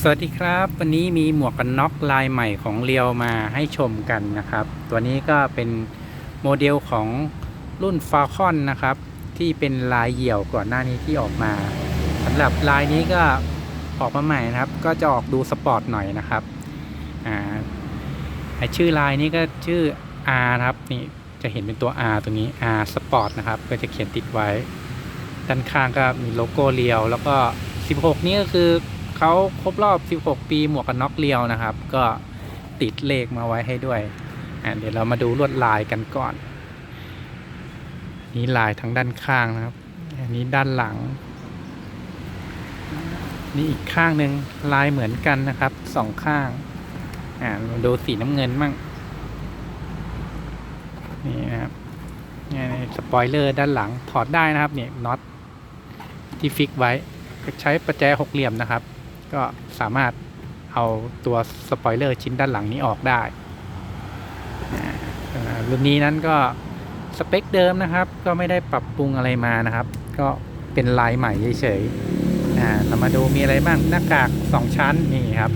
สวัสดีครับ วันนี้มีหมวกกันน็อกลายใหม่ของเรียวมาให้ชมกันนะครับ ตัวนี้ก็เป็นโมเดลของรุ่น Falcon นะครับ ที่เป็นลายเหี่ยวก่อนหน้านี้ที่ออกมาสำหรับลายนี้ก็ออกมาใหม่นะครับ ก็จะออกดูสปอร์ตหน่อยนะครับอ่าชื่อลายนี้ก็ชื่อ R นะครับนี่จะเห็นเป็นตัว R ตัวนี้ R Sport นะครับ ก็จะเขียนติดไว้ ด้านข้างก็มีโลโก้เรียว แล้วก็ 16 นี่ก็คือ เขาครบรอบ 16 ปีหมวกกันน็อกเรียวนะครับ ก็ติดเลขมาไว้ให้ด้วยอะเดี๋ยวเรามาดูลวดลายกันก่อน นี่ลายทั้งด้านข้างนะครับ อันนี้ด้านหลัง นี่อีกข้างหนึ่งลายเหมือนกันนะครับสองข้างอ่าดูสีน้ำเงินมั่งนี่นะครับนี่สปอยเลอร์ด้านหลังถอดได้นะครับเนี่ยน็อตที่ฟิกไว้ใช้ประแจหกเหลี่ยมนะครับ ก็สามารถเอาตัวสปอยเลอร์ชิ้นด้านหลังนี้ออกได้รุ่นนี้นั้นก็สเปคเดิมนะครับ ก็ไม่ได้ปรับปรุงอะไรมานะครับ ก็เป็นลายใหม่เฉยๆเรามาดูมีอะไรบ้างหน้ากากสองชั้นนี่ครับ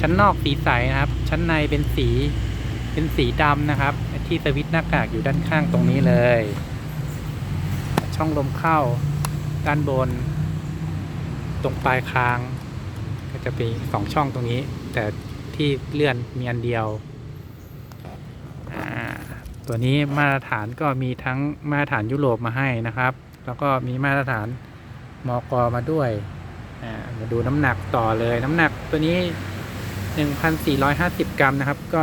ชั้นนอกสีใสนะครับ ชั้นในเป็นสีเป็นสีดำนะครับ ที่สวิตช์หน้ากากอยู่ด้านข้างตรงนี้เลย ช่องลมเข้าด้านบน ตรงปลายคาง ก็จะเป็นสองช่องตรงนี้ แต่ที่เลื่อนมีอันเดียวตัวนี้มาตรฐานก็มีทั้งมาตรฐานยุโรปมาให้นะครับ แล้วก็มีมาตรฐานมอกมาด้วยมาดูน้ำหนักต่อเลยน้ำหนักตัวนี้ 1,450 กรัมนะครับ ก็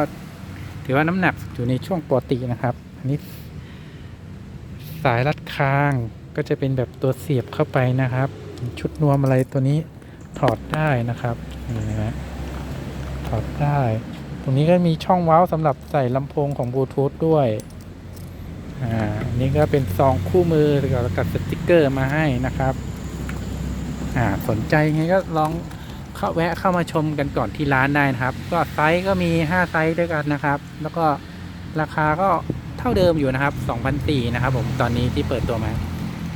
ถือว่าน้ำหนักอยู่ในช่วงปกตินะครับ อันนี้ สายรัดคางก็จะเป็นแบบตัวเสียบเข้าไปนะครับ ชุดนวมอะไรตัวนี้ถอดได้นะครับนี่นะฮะถอดได้ ตรงนี้ก็มีช่องเว้าสำหรับใส่ลำโพงของบลูทูธด้วยอ่าอันนี้ก็เป็นซองคู่มือกับกับสติกเกอร์มาให้นะครับอ่าสนใจไงก็ลองเข้าแวะเข้ามาชมกันก่อนที่ร้านได้นะครับ ก็ไซส์ก็มี 5 ไซส์ด้วยกันนะครับ แล้วก็ราคาก็เท่าเดิมอยู่นะครับ2,004นะครับผมตอนนี้ที่เปิดตัวมา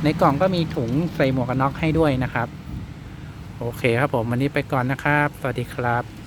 ในกล่องก็มีถุงใส่หมวกกันน็อกให้ด้วยนะครับ โอเคครับผมวันนี้ไปก่อนนะครับ สวัสดีครับ